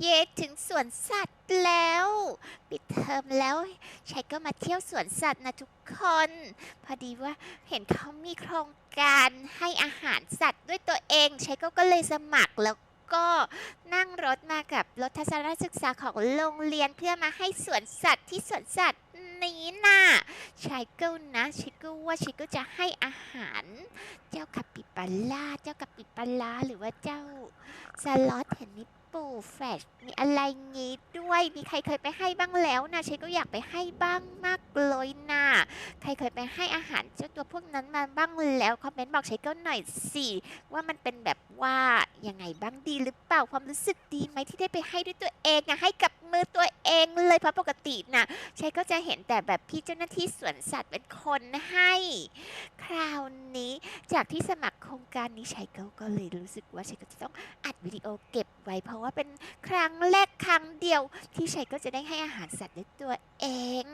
เย่ถึงสวนสัตว์แล้ว ปิดเทอมแล้วชัยก็มาเที่ยวสวนสัตว์นะทุกคน พอดีว่าเห็นเขามีโครงการให้อาหารสัตว์ด้วยตัวเองชัยก็ก็เลยสมัครแล้วก็นั่งรถมากับรถทัศนศึกษาของโรงเรียนเพื่อมาให้สวนสัตว์ที่สวนสัตว์นี้น่ะชัยก็นะชัยก็ว่าชัยก็จะให้อาหาร เจ้ากัปปิบาร่าเจ้ากัปปิบาร่าหรือว่าเจ้าสล็อตเห็นมี ปูแฟชมีอะไรงี้ด้วย มีใครเคยไปให้บ้างแล้วนะฉันก็อยากไปให้บ้างมากเลยนะใครเคยไปให้อาหารเจ้าตัวพวกนั้นมาบ้างแล้วคอมเมนต์บอกฉันก็หน่อยสิว่ามันเป็นแบบว่ายังไงบ้างดีหรือเปล่าความรู้สึกดีไหมที่ได้ไปให้ด้วยตัวเองอะให้กับมือตัวเองเลยเพราะปกตินะฉันก็จะเห็นแต่แบบพี่เจ้าหน้าที่สวนสัตว์เป็นคนให้ คราวนี้จากที่สมัครโครงการนี้ชัยก็ก็เลยรู้สึกว่าชัยก็จะต้องอัดวิดีโอเก็บไว้เพราะว่าเป็นครั้งแรกครั้งเดียว ที่ชัยก็จะได้ให้อาหารสัตว์ด้วยตัวเอง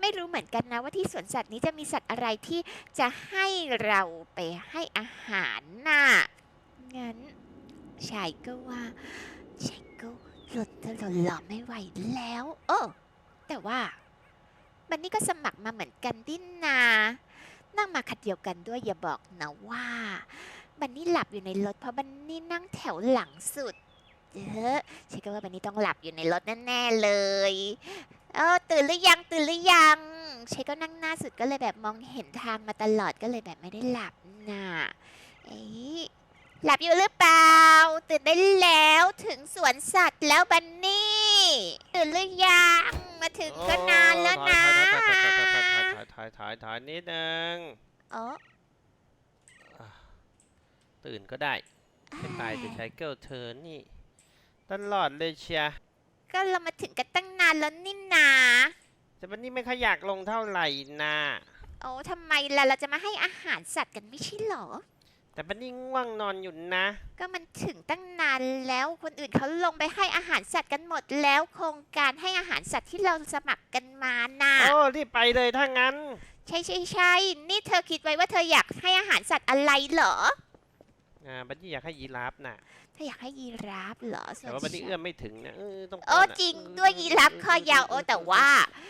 ไม่รู้เหมือนกันนะว่าที่สวนสัตว์นี้จะมีสัตว์อะไรที่จะให้เราไปให้อาหารน่ะงั้นชัยก็ว่าชัยก็หลุดตลอดหล่อไม่ไหวแล้ว เออแต่ว่าบันนี่ก็สมัครมาเหมือนกันดินนานั่งมาคันเดียวกันด้วยอย่าบอกนะว่า บันนี่หลับอยู่ในรถเพราะบันนี่นั่งแถวหลังสุด เออฉันก็ว่าบันนี่ต้องหลับอยู่ในรถแน่ๆเลย เออตื่นหรือยังตื่นหรือยังฉันก็นั่งหน้าสุดก็เลยแบบมองเห็นทางมาตลอดก็เลยแบบไม่ได้หลับน่ะเอ๊หลับอยู่หรือเปล่า ตื่นได้แล้วถึงสวนสัตว์แล้วบันนี่ ตื่นหรือยังมาถึงก็นานแล้วนะถ่ายถ่ายถ่ายถ่ายนิดนึงอ๋อตื่นก็ได้ไม่ตายจะใช้เกิลเธอนี่ ตลอดเลยเชียร์ก็เรามาถึงกันตั้งนานแล้วนี่นาแต่วันนี้ไม่ค่อยอยากลงเท่าไหร่นะโอ้ทำไมล่ะเราจะมาให้อาหารสัตว์กันไม่ใช่เหรอ แต่วันนี้ง่วงนอนอยู่นะ ก็มันถึงตั้งนานแล้วคนอื่นเขาลงไปให้อาหารสัตว์กันหมดแล้วโครงการให้อาหารสัตว์ที่เราสมัครกันมาน่ะโอ้รีบไปเลยถ้างั้น ใช่ใช่ใช่นี่เธอคิดไว้ว่าเธออยากให้อาหารสัตว์อะไรเหรอ อ่าบันนี่อยากให้ยีราฟน่ะเธออยากให้ยีราฟเหรอส่แต่วนว่าบันนี่ฉันเอื้อมไม่ถึงนะเออต้องโอ้ป้นอะจริงเออด้วยยีราฟคอยาวโอ้แต่ว่า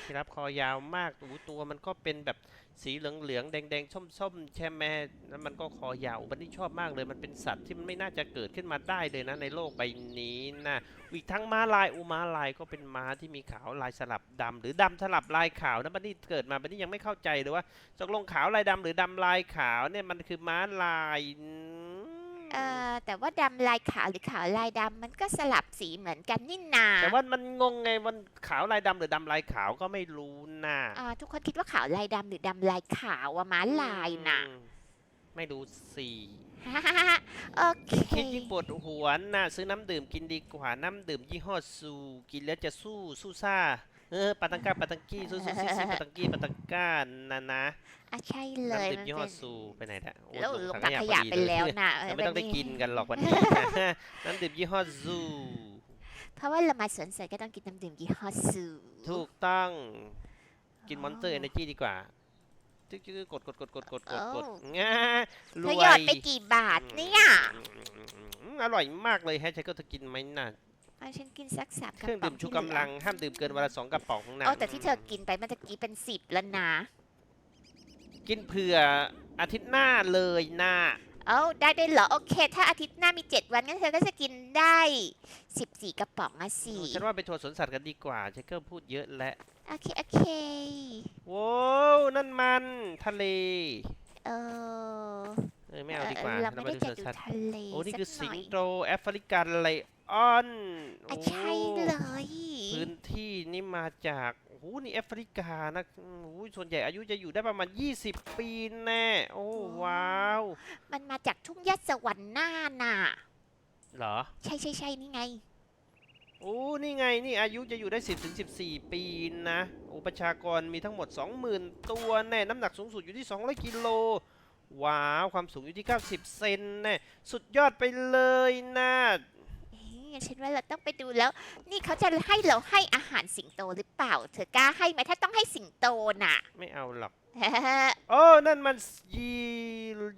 ยีราฟคอยาวมากอู้ตัวมันก็เป็นแบบสีเหลืองเหลืองๆแดงแดงส้มส้มๆใช่ไหมแล้วมันก็คอยาวบันนี่ชอบมากเลยมันเป็นสัตว์ที่มันไม่น่าจะเกิดขึ้นมาได้เลยนะในโลกใบนี้นะอีกทั้งม้าลายอูม้าลายก็เป็นม้าที่มีขาวลายสลับดำหรือดำสลับลายขาวนะบันนี่เกิดมาบันนี่ยังไม่เข้าใจเลยว่า ตกลงขาวลายดำหรือดำลายขาวเนี่ยมันคือม้าลายอืม เอ่อแต่ว่าดำลายขาวหรือขาวลายดำมันก็สลับสีเหมือนกันนี่นาแต่ว่ามันงงไงมันขาวลายดำหรือดำลายขาวก็ไม่รู้นะอ่าทุกคนคิดว่าขาวลายดำหรือดำลายขาวอะม้าลายน่ะ อืมไม่รู้สิโอเคคิดยิ่งปวดหัวน่ะซื้อน้ำดื่มกินดีกว่าน้ำดื่มยี่ห้อซูกินแล้วจะสู้สู้ซ่า เออปาตังก้าปาตังกี้สู้สู้ซี่ซี่ปาตังกี้ปาตังก้านะนะอะใช่เลยน้ำดื่มมันยี่ห้อเป็นซูไปไหนละโอ้แล้วลลงถัถังขยะพอดีไปแล้วเยนะเเราไม่ต้องได้แบบกินกันหรอกวันนี้นะน้ำดื่มยี่ห้อซู เพราะว่าเรามาสวนสัตว์ก็ต้องกินน้ำดื่มยี่ห้อซูถูกต้องกินมอนเตอร์เอเนจีดีกว่าจึ๊กจึ๊กกดกดกดกดกดกดกดง่ารเธวอหยอดไปกี่บาทเนี่ย อืมอร่อยมากเลยแฮชแท็กก็เธอกินไหมน่ะ เอาฉันกินสักสามกเคระรื่องป๋อดื่งมชูที่เหลืกำลังห้ามดื่มเกินวันละสองกระป๋องนะโอ้แต่ที่เธอกินไปเมื่อตะกี้เป็นสิบแล้วนะ กินเผื่ออาทิตย์หน้าเลยนะเอ้าได้ด้วยเหรอ โอเค ถ้าอาทิตย์หน้ามีเจ็ดวันงั้นเธอก็จะกินได้สิบสี่กระป๋องอะสิฉันว่าไปทัวร์สวนสัตว์กันดีกว่าเชคเกอร์พูดเยอะแล้วโอเค โอเคว้าวนั่นมันทะเล เออเออไม่เอาดีกว่าเราเราไม่ไปได้ดูจะสวนดูสัตว์ทะเลโอ้นี่คือสัสิกงหน่ยโตแอฟริกันไล ออนอะโอ้ใช่เลย พื้นที่นี่มาจากโอ้โหนี่แอฟริกานะอืมโอ้โหส่วนใหญ่อายุจะอยู่ได้ประมาณ 20 ปีแน่โอ้ ว้าวมันมาจากทุ่งหญ้าสวรรค์หน้าน่ะ เหรอ ใช่ใช่ใช่นี่ไง โอ้ นี่ไง นี่อายุจะอยู่ได้ 10ถึง14 ปีนะ โอ้ประชากรมีทั้งหมด 20,000 ตัวแน่ น้ำหนักสูงสุดอยู่ที่ 200 กิโล ว้าว ความสูงอยู่ที่ 90 เซนแน่ สุดยอดไปเลยนะ เอ๊ะฉันว่าเราต้องไปดูแล้ว นี่เขาจะให้เราให้อาหารสิงโตหรือเปล่า เธอกล้าให้ไหมถ้าต้องให้สิงโตน่ะ ไม่เอาหรอกโอ้นั่นมันยี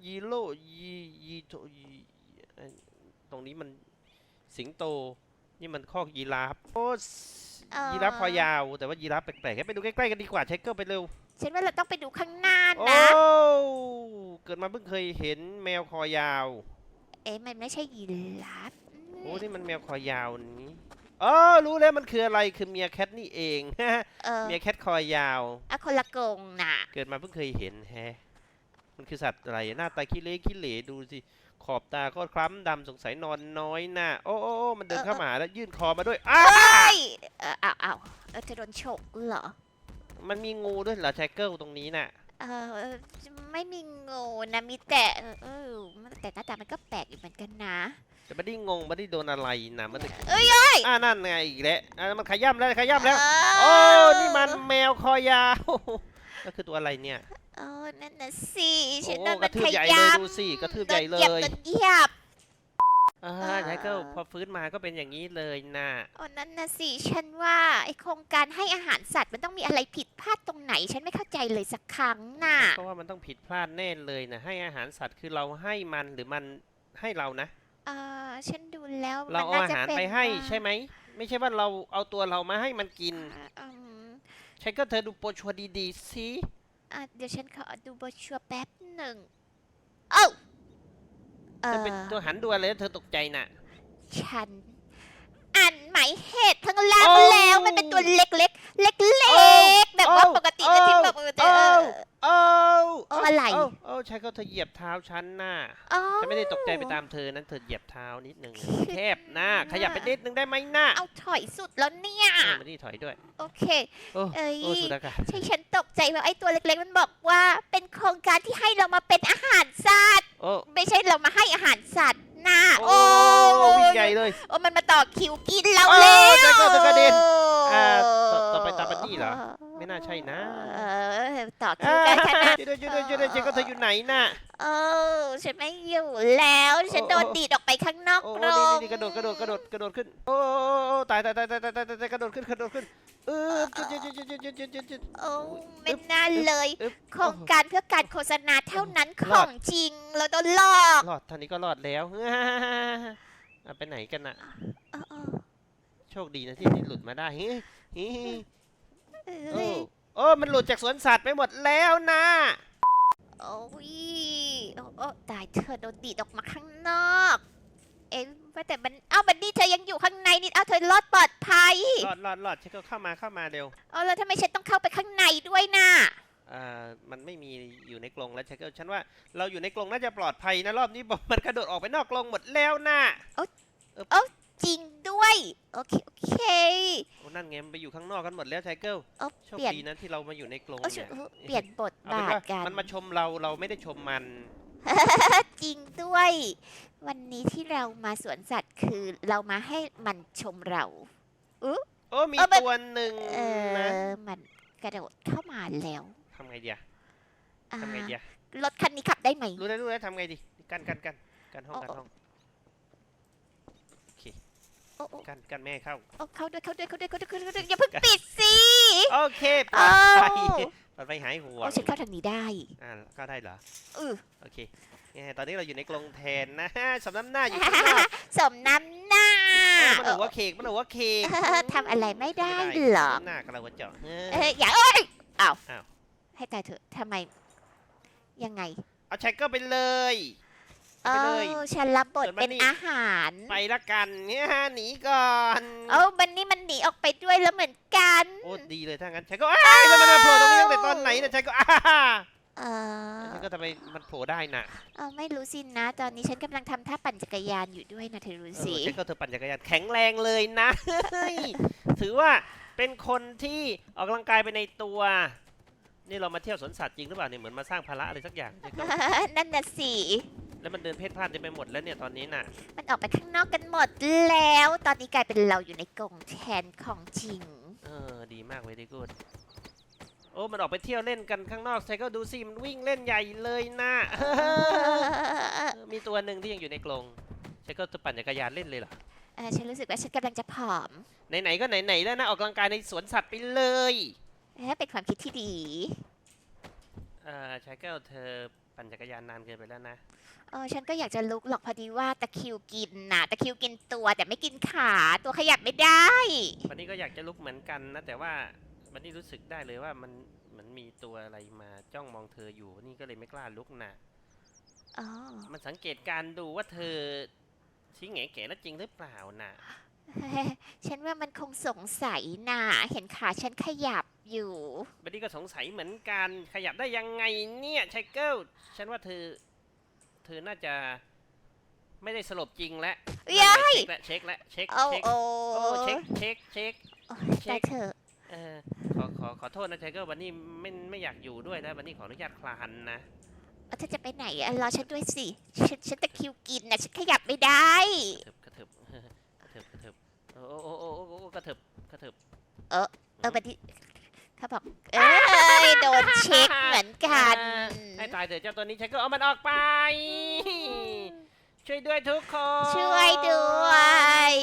ยีโลยียีโตยีเอ่อตรงนี้มันสิงโต นี่มันคอกยีราฟโอ้สเอ่อยีราฟคอยาว แต่ว่ายีราฟแปลกๆให้ไปดูใกล้ๆกันดีกว่าเช็คเกอร์ไปเร็วฉันว่าเราต้องไปดูข้างหน้าโอ้นะเกิดมาเพิ่งเคยเห็นแมวคอยาว เอ๊ะมันไม่ใช่ยีราฟ โอ้นี่มันแมวคอยาวนี้อ๋อรู้แล้วมันคืออะไรคือเมียแคทนี่เองเออเมียแคทคอยาว อะคนละกรงน่ะ เกิดมาเพิ่งเคยเห็นแฮะมันคือสัตว์อะไรหน้าตาขี้เละขี้เหร่ดูสิขอบตาก็คล้ำดำสงสัยนอนน้อยหน้าโอ้โอ้โอ้มันเดินเข้ามาหาแล้วยื่นคอมาด้วยอ้าเฮ้ยเออเอาเอาเออเธอโดนฉกเหรอ มันมีงูด้วยเหรอแชกเกิลตรงนี้น่ะ เออไม่มีงูนะมีแต่เออเออแต่หน้าตามันก็แปลกอยู่เหมือนกันนะ แต่ไม่ได้งงไม่ได้โดนอะไรนะมันเอ้ยเอ้ยอ่านั่นไงอีกแล้วอ่ามันขย้ำแล้วขย้ำแล้วเโอ้ นี่มันแมวคอยาวก็คือตัวอะไรเนี่ยเออนั่นน่ะสิฉันโอ้โดนกมัระนทืขบใหญ่เลยย้ำดูสิกระทืบใหญ่เลยโดนเหยียบโดนเหยียบอ่าอ่าแชกเกิลพอฟื้นมาก็เป็นอย่างนี้เลยน่ะโอ้นั่นน่ะสิฉันว่าไอโครงการให้อาหารสัตว์มันต้องมีอะไรผิดพลาดตรงไหน ฉันไม่เข้าใจเลยสักครั้งน่ะเพราะว่ามันต้องผิดพลาดแน่เลยนะให้อาหารสัตว์คือเราให้มันหรือมันให้เรานะ เออฉันดูแล้วเรามันเอาน่าอาจะหารเป็นไปให้ว่าใช่ไหม ไม่ใช่ว่าเราเอาตัวเรามาให้มันกินอืมใช่ก็เธอดูโปรชัวร์ดีๆสิ อะเดี๋ยวฉันขอดูโบรชัวร์แป๊บหนึ่งเอ้าเอเธออเป็นตัวหันดัวเลยแล้วเธอตกใจน่ะ ฉันอ่านหมายเหตุข้างล่างโอ้ แล้วมันเป็นตัวเล็กๆเล็กโอ้ๆ แบบว่า โอ้ ปกติก็ที่ โอ้ แบบเออ โอ้ เออ โอ้ โอ้อะไร โอ้โอ้ใช่ก็เธอเหยียบเท้าฉันน่ะอ๋อ ฉันไม่ได้ตกใจไปตามเธอนั้นเธอเหยียบเท้านิดนึงแคบนะขยับไปนิดนึงได้ไหมน่ะเอาถอยสุดแล้วเนี่ย เออมานี่ถอยด้วยโอเค โอ้เอ้ย โอ้สุดอากาศใช่ฉันตกใจว่าไอ้ตัวเล็กๆมันบอกว่า เป็นโครงการที่ให้เรามาเป็นอาหารสัตว์ โอ้ไม่ใช่เรามาให้อาหารสัตว์นะโอ้โอ้วิ่งใหญ่เลย โอ้มันมาต่อคิวกินเราโอ้แล้วใจก็เธอกระเด็นอ่าต่อต่อไปตามบันนี่เหรอไม่ น่าใช่นะเออต่อคิวกันค่ะนะช่วยด้วยช่วยด้วยช่วยด้วยเจ๊ก็เธออยู่ไหนน่ะ เออฉันไม่อยู่แล้ว ฉันโอ้โดนดีดออกไปข้างนอกโอ้กรโอ้งนี่นี่กระโดดกระโดดกระโดดกระโดดขึ้นโอ้โอ้โอ้ตายตายตายตายตายตายตายกระโดดขึ้นกระโดดขึ้นเออจุดจุดจุดจุดจุดจุดจุดจุด โอ้ไม่น่าเลยอึ๊บโครงการเพื่อการโฆษณาเท่านั้นขรออด งจริงเราโดนหลอกรอดท่านี้ก็รอดแล้วอะไปไหนกันน่ะ เออเออโชคดีนะที่ที่หลุดมาได้เฮ้ยเฮ้ย เอโอ้อโอ้มันหลุดจากสวนสัตว์ไปหมดแล้วนะ โอ้ยโอ้โอ้ตายเธอโดนดีดออกมาข้างนอก เอ๊ะว่าแต่มันเอ้าบันนี่เธอยังอยู่ข้างในนี่เอ้าเธอรอดปลอดภัยรอดรอดรอดเช็คก็เข้ามาเข้ามาเร็วเอ้าแล้วทำไมฉันต้องเข้าไปข้างในด้วยน่ะอ่ามันไม่มีอยู่ในกรงแล้วเช็คก็ฉันว่าเราอยู่ในกรงน่าจะปลอดภัยนะรอบนี้บอกมันกระโดดออกไปนอกกรงหมดแล้วนะจริงด้วย โอเค โอเคโอ้ นั่นไงมันไปอยู่ข้างนอกกันหมดแล้วไทเกิลเอ้าโชคเปลี่ยนดีนะที่เรามาอยู่ในกรงเอ้าเนี่ยเปลี่ยนบทเอาเป็นบาทว่ากันมันมาชมเราเราไม่ได้ชมมัน จริงด้วย วันนี้ที่เรามาสวนสัตว์คือเรามาให้มันชมเราโอ้มีเออมันตัวหนึ่งเอนะอมันกระโดดเข้ามาแล้วทำไงดีอะอ่าทำไงดีอะรถคันนี้ขับได้ไหมรู้แล้วรู้แล้วทำไงดี กันกันกันกันห้องโอ้กันห้องโอเค โอ้โอ้กันกันแม่ให้เข้า โอ้เข้าด้วยเข้าด้วยเข้าด้วยเข้าด้วยเข้าด้วยเข้าด้วยอย่าเพิ่งปิดสิ โอเคปลอดภัยเอ้า ปลอดภัยหายห่วโอ้งฉันเข้าทางนี้ได้อ่าเข้าได้เหรอ เออโอเคเนี่ยตอนนี้เราอยู่ในกรงแทนนะ สำน้ำหน้าอยู่ข้างนอกสมน้ำหน้าเออมันหัวเค้กมันหัวเค้กเออทำอะไรไม่ได้ม่หรอก สำน้ำหน้ากับเราหัวเจาะเออ เอออย่าเอ้ยอ้าวอ้าว ให้ตายเถอะทำไม ยังไง เอาแช็กเกอร์ไปเลย เอไปเลยอฉันรับบทเปิดมาเป็นนี่อาหาร ไปละกันเนี่ยหนีก่อนเอ้าบันนี่มันหนีออกไปด้วยแล้วเหมือนกัน โอ้ดีเลยถ้างั้นแช็กก็อ้ายแล้วมันมาโผล่ตรงนี้ตั้งแต่ตอนไหนนะแช็กก็อ้าเออแช็กก็ทำไมมันโผล่ได้น่ะเออไม่รู้สินะ ตอนนี้ฉันกำลังทำท่าปั่นจักรยานอยู่ด้วยนะเธอรู้เอสิอแช็กก็เธอปั่นจักรยานแข็งแรงเลยนะเฮ้ยถือว่าเป็นคนที่ออกกำลังกายไปในตัว นี่เรามาเที่ยวสวนสัตว์จริงหรือเปล่าเนี่ยเหมือนมาสร้างภาระอะไรสักอย่างแช็กก็นั่นน่ะสิ แล้วมันเดินเพ่นพ่านเต็มไปหมดแล้วเนี่ยตอนนี้น่ะ มันออกไปข้างนอกกันหมดแล้ว ตอนนี้กลายเป็นเราอยู่ในกรงแทนของจริง เออ ดีมากเวดีกูดโอ้ มันออกไปเที่ยวเล่นกันข้างนอกไซก็ดูสิมันวิ่งเล่นใหญ่เลยนะเออมีตัวหนึ่งที่ยังอยู่ในกรงไซก็จะปั่นจักรยานเล่นเลยเหรอ เออฉันรู้สึกว่าฉันกำลังจะผอม ไหนๆก็ไหนๆแล้วนะออกกำลังกายในสวนสัตว์ไปเลย เออเป็นความคิดที่ดี เอ่อชายแก้วเธอ ปั่นจักรยานนานเกินไปแล้วนะ เออฉันก็อยากจะลุกหรอกพอดีว่าตะคริวกินน่ะตะคริวกินตัวแต่ไม่กินขาตัวขยับไม่ได้ วันนี้ก็อยากจะลุกเหมือนกันนะ แต่ว่าวันนี้รู้สึกได้เลยว่ามันเหมันมีตัวอะไรมาจ้องมองเธออยู่ นี่ก็เลยไม่กล้าลุกนะอ๋อ มันสังเกตการณ์ดูว่าเธอชี้แงแก่แล้วจริงหรือเปล่านะเฮ้ย ฉันว่ามันคงสงสัยน่ะเห็นขาฉันขยับอยู่วันนี้ก็สงสัยเหมือนกันขยับได้ยังไงเนี่ยชายเกิลฉันว่าเธอ เธอน่าจะ ไม่ได้สลบจริงแล้วเย้ยเช็คแล้วเช็คโอ้แล้วเช็คโอ้โอ้เช็คเช็คเช็คโอ้ยเช็คแต่เถอะเออขอขอขอโทษนะชายเกิลวันนี้ไม่ไม่อยากอยู่ด้วยแล้ววันนี้ขออนุญาตคลานนะเอาเธอจะไปไหนอะรอฉันด้วยสิ ฉันฉันตะคริวกินนะฉันขยับไม่ได้กระเถิบ เออบัดนี้เขาบอกเอ้ยโดนเช็คเหมือนกัน ให้ตายเถอะเจ้าตัวนี้ชายเกิลเอามันออกไป ช่วยด้วยทุกคน ช่วยด้วย